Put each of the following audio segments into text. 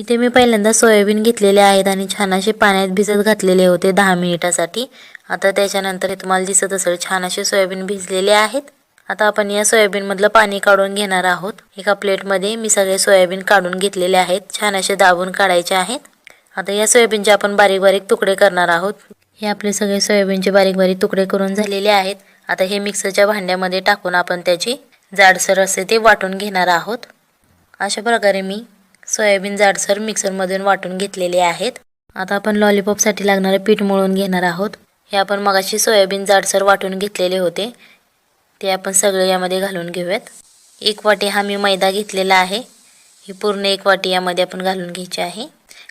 इथे मी पहिल्यांदा सोयाबीन घेतलेले आहेत आणि छान असे पाण्यात भिजत घातलेले होते दहा मिनिटासाठी. आता त्याच्यानंतर हे तुम्हाला दिसत असेल छान असे सोयाबीन भिजलेले आहेत. आता आपण या सोयाबीनमधलं पाणी काढून घेणार आहोत. एका प्लेटमध्ये मी सगळे सोयाबीन काढून घेतलेले आहेत. छान असे दाबून काढायचे आहेत. आता या सोयाबीनचे आपण बारीक बारीक तुकडे करणार आहोत. हे आपले सगळे सोयाबीनचे बारीक बारीक तुकडे करून झालेले आहेत. आता हे मिक्सरच्या भांड्यामध्ये टाकून आपण त्याची जाडसर असे ते वाटून घेणार आहोत. अशा प्रकारे मी सोयाबीन जाडसर मिक्सरमधून वाटून घेतलेले आहेत. आता आपण लॉलीपॉपसाठी लागणारं पीठ मळून घेणार आहोत. हे आपण मगाशी सोयाबीन जाडसर वाटून घेतलेले होते. ते आपण सगळे यामध्ये घालून घेऊयात. एक वाटी हा मी मैदा घेतलेला आहे. ही पूर्ण एक वाटी यामध्ये आपण घालून घ्यायची आहे.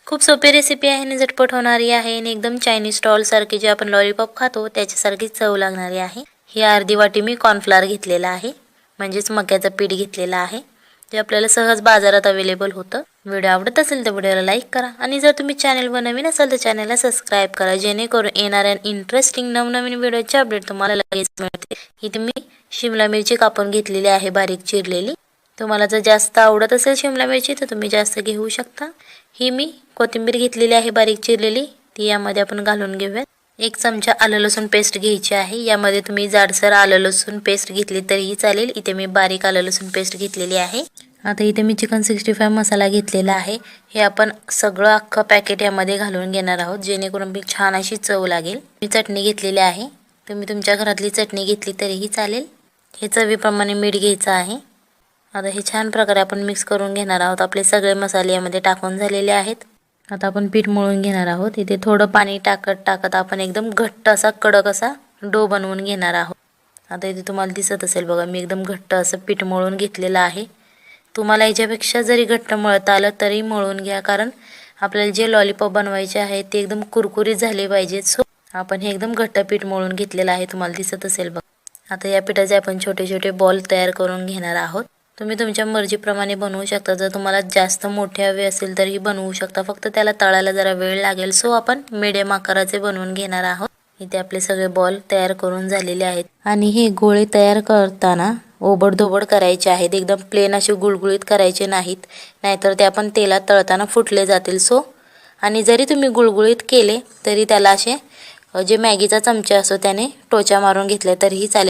खूप सोपी रेसिपी आहे आणि झटपट होणारी आहे आणि एकदम चायनीज स्टॉलसारखी जे आपण लॉलीपॉप खातो त्याच्यासारखीच चव लागणारी आहे. ही अर्धी वाटी मी कॉर्नफ्लावर घेतलेला आहे. म्हणजेच मक्याचं पीठ घेतलेलं आहे. जे आपल्याला सहज बाजारात अवेलेबल होतं. व्हिडिओ आवडत असेल तर व्हिडिओला लाईक करा. आणि जर तुम्ही चॅनलवर नवीन असाल तर चॅनलला सबस्क्राईब करा. जेणेकरून येणाऱ्या इंटरेस्टिंग नवनवीन व्हिडिओचे अपडेट तुम्हाला लगेच मिळते इथे मी शिमला मिरची कापून घेतलेली आहे बारीक चिरलेली. तुम्हाला जर जास्त आवडत असेल शिमला मिरची तर तुम्ही जास्त घेऊ शकता. ही मी कोथिंबीर घेतलेली आहे बारीक चिरलेली. ती यामध्ये आपण घालून घेऊयात. एक चमचा आलं लसूण पेस्ट घ्यायची आहे. यामध्ये तुम्ही जाडसर आलं लसूण पेस्ट घेतली तरीही चालेल. इथे मी बारीक आलं लसूण पेस्ट घेतलेली आहे. आता इथे मी चिकन सिक्स्टी फाय मसाला घेतलेला आहे. हे आपण सगळं अख्खं पॅकेट यामध्ये घालून घेणार आहोत जेणेकरून मी छान अशी चव लागेल. मी चटणी घेतलेली आहे. तुम्ही तुमच्या घरातली चटणी घेतली तरीही चालेल. हे चवीप्रमाणे मीठ घ्यायचं आहे. आता हे छान प्रकारे आपण मिक्स करून घेणार आहोत. आपले सगळे मसाले यामध्ये टाकून झालेले आहेत. आता आपण पीठ मळून घेणार आहोत. इथे थोडं पाणी टाकत टाकत आपण एकदम घट्ट असा कडक असा डो बनवून घेणार आहोत. आता इथे तुम्हाला दिसत असेल बघा मी एकदम घट्ट असं पीठ मळून घेतलेलं आहे. तुम्हाला याच्यापेक्षा जरी घट्ट मळता आलं तरी मळून घ्या कारण आपल्याला जे लॉलीपॉप बनवायचे आहे ते एकदम कुरकुरीत झाले पाहिजेत. सो आपण हे एकदम घट्ट पीठ मळून घेतलेलं आहे तुम्हाला दिसत असेल बघ. आता या पिठाचे आपण छोटे छोटे बॉल तयार करून घेणार आहोत. तुम्ही तुमच्या मर्जीप्रमाणे बनवू शकता. जर तुम्हाला जास्त मोठे हवे असेल तरीही बनवू शकता. फक्त त्याला तळायला जरा वेळ लागेल. सो आपण मिडियम आकाराचे बनवून घेणार आहोत. इथे आपले सगळे बॉल तयार करून झालेले आहेत. आणि हे गोळे तयार करताना ओबडधोबड करायचे आहेत. एकदम प्लेन असे गुळगुळीत करायचे नाहीत. नाहीतर ते आपण तेलात तळताना फुटले जातील. सो आणि जरी तुम्ही गुळगुळीत केले तरी त्याला असे जे मॅगीचा चमचा असतो त्याने टोचा मारून घेतले तरीही चालेल.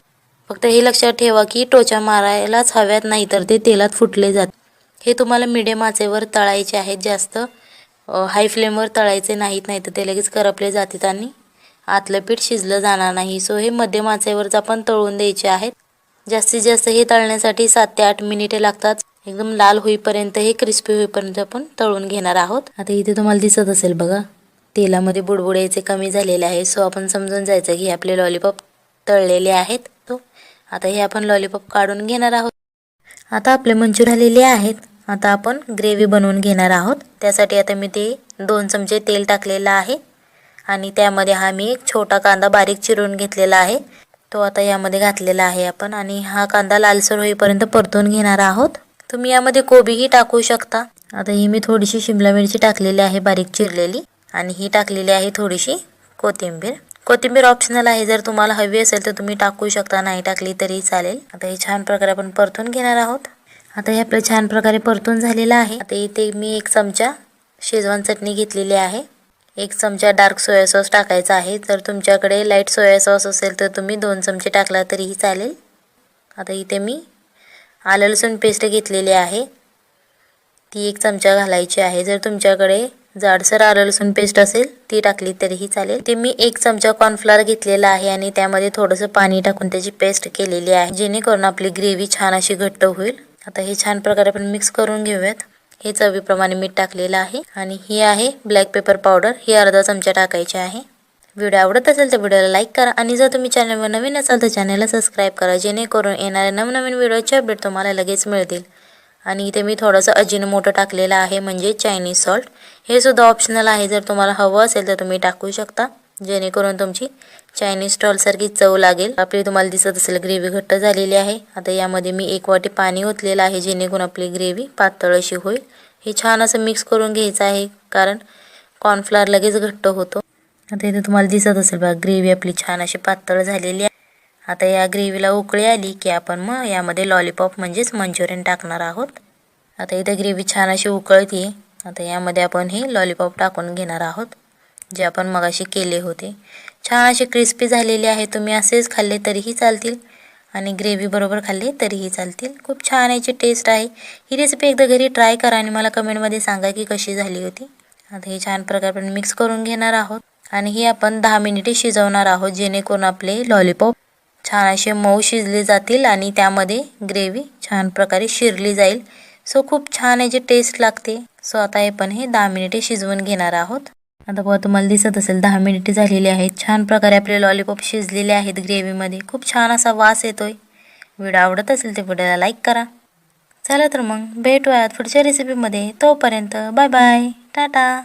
फक्त हे लक्षात ठेवा की टोचा मारायलाच हव्यात नाही तर ते तेलात फुटले जात. हे तुम्हाला मिडियम आचेवर तळायचे आहेत. जास्त हाय फ्लेमवर तळायचे नाहीत नाही तर ते लगेच करपले जातात आणि आतलं पीठ शिजलं जाणार नाही. सो हे मध्यम आचेवरच आपण तळून द्यायचे आहेत. जास्तीत जास्त हे तळण्यासाठी सात ते आठ मिनिटे लागतात. एकदम लाल होईपर्यंत हे क्रिस्पी होईपर्यंत आपण तळून घेणार आहोत. आता इथे तुम्हाला दिसत असेल बघा तेलामध्ये बुडबुडायचे कमी झालेले आहे. सो आपण समजून जायचं की आपले लॉलीपॉप तळलेले आहेत. तो आता हे आपण लॉलीपॉप काढून घेणार आहोत. आता आपले मंचूर आलेले आहेत. आता आपण ग्रेव्ही बनवून घेणार आहोत. त्यासाठी आता मी ते दोन चमचे तेल टाकलेलं आहे. आणि त्यामध्ये हा मी एक छोटा कांदा बारीक चिरून घेतलेला आहे. तो आता यामध्ये घातलेला आहे आपण आणि हा कांदा लालसर होईपर्यंत परतून घेणार आहोत. तुम्ही यामध्ये कोबीही टाकू शकता. आता ही मी थोडीशी शिमला मिरची टाकलेली आहे बारीक चिरलेली. आणि ही टाकलेली आहे थोडीशी कोथिंबीर. कोथिंबीर ऑप्शनल आहे. जर तुम्हाला हवी असेल तर तुम्ही टाकू शकता. नाही टाकली तरी चालेल. आता हे छान प्रकारे आपण परतून घेणार आहोत. आता हे आपलं छान प्रकारे परतून झालेलं आहे. आता इथे मी एक चमचा शेजवान चटणी घेतलेली आहे. एक चमचा डार्क सोया सॉस टाकायचा आहे. जर तुमच्याकडे लाइट सोया सॉस असेल तर तुम्ही दोन चमचे टाकला तरीही चालेल. आता इथे मी आलं लसूण पेस्ट घेतलेली आहे. ती एक चमचा घालायची आहे. जर तुमच्याकडे जाडसर आलं लसूण पेस्ट असेल ती टाकली तरीही चालेल. ते मी एक चमचा कॉर्नफ्लॉवर घेतलेला आहे आणि त्यामध्ये थोडंसं पाणी टाकून त्याची पेस्ट केलेली आहे जेणेकरून आपली ग्रेव्ही छान अशी घट्ट होईल. आता हे छान प्रकारे आपण मिक्स करून घेऊयात. हे चवीप्रमाणे मीठ टाकलेलं आहे. आणि ही आहे ब्लॅक पेपर पावडर ही अर्धा चमचा टाकायची आहे. व्हिडिओ आवडत असेल तर व्हिडिओला लाईक करा. आणि जर तुम्ही चॅनलवर नवीन असाल तर चॅनलला सबस्क्राईब करा. जेणेकरून येणाऱ्या नवनवीन व्हिडिओचे अपडेट तुम्हाला लगेच मिळतील. आणि इथे मी थोडंसं अजिनोमोटो टाकलेलं आहे म्हणजे चायनीज सॉल्ट हे सुद्धा ऑप्शनल आहे. जर तुम्हाला हवं असेल तर तुम्ही टाकू शकता. जेणेकरून तुमची चायनीज स्टॉलसारखी चव लागेल. आपली तुम्हाला दिसत असेल ग्रेव्ही घट्ट झालेली आहे. आता यामध्ये मी एक वाटी पाणी ओतलेलं आहे जेणेकरून आपली ग्रेव्ही पातळ अशी होईल. हे छान असं मिक्स करून घ्यायचं आहे कारण कॉर्नफ्लॉवर लगेच घट्ट होतो. आता इथे तुम्हाला दिसत असेल बघा ग्रेव्ही आपली छान अशी पातळ झालेली आहे. आता या ग्रेव्हीला उकळी आली की आपण मग यामध्ये लॉलीपॉप म्हणजेच मंचुरियन टाकणार आहोत. आता इथे ग्रेव्ही छान अशी उकळते आता यामध्ये आपण हे लॉलीपॉप टाकून घेणार आहोत. जे आपण मगाशी केले होते. छान असे क्रिस्पी झालेले आहे. तुम्ही असेच खाल्ले तरीही चालतील. आणि ग्रेव्हीबरोबर खाल्ले तरीही चालतील. खूप छान याची टेस्ट आहे. ही रेसिपी एकदा घरी ट्राय करा आणि मला कमेंटमध्ये सांगा की कशी झाली होती. आता हे छान प्रकारे आपण मिक्स करून घेणार आहोत. आणि ही आपण दहा मिनिटे शिजवणार आहोत जेणेकरून आपले लॉलीपॉप छान असे मऊ शिजले जातील आणि त्यामध्ये ग्रेव्ही छान प्रकारे शिरली जाईल. सो खूप छान याची टेस्ट लागते. सो आता हे पण हे दहा मिनिटे शिजवून घेणार आहोत. आता बघा तुम्हाला दिसत असेल दहा मिनिटे झालेली आहेत. छान प्रकारे आपले लॉलीपॉप शिजलेले आहेत ग्रेव्हीमध्ये खूप छान असा वास येतोय. व्हिडिओ आवडत असेल ते व्हिडिओला लाईक करा. चला तर मग भेटूयात पुढच्या रेसिपीमध्ये तोपर्यंत बाय बाय टाटा.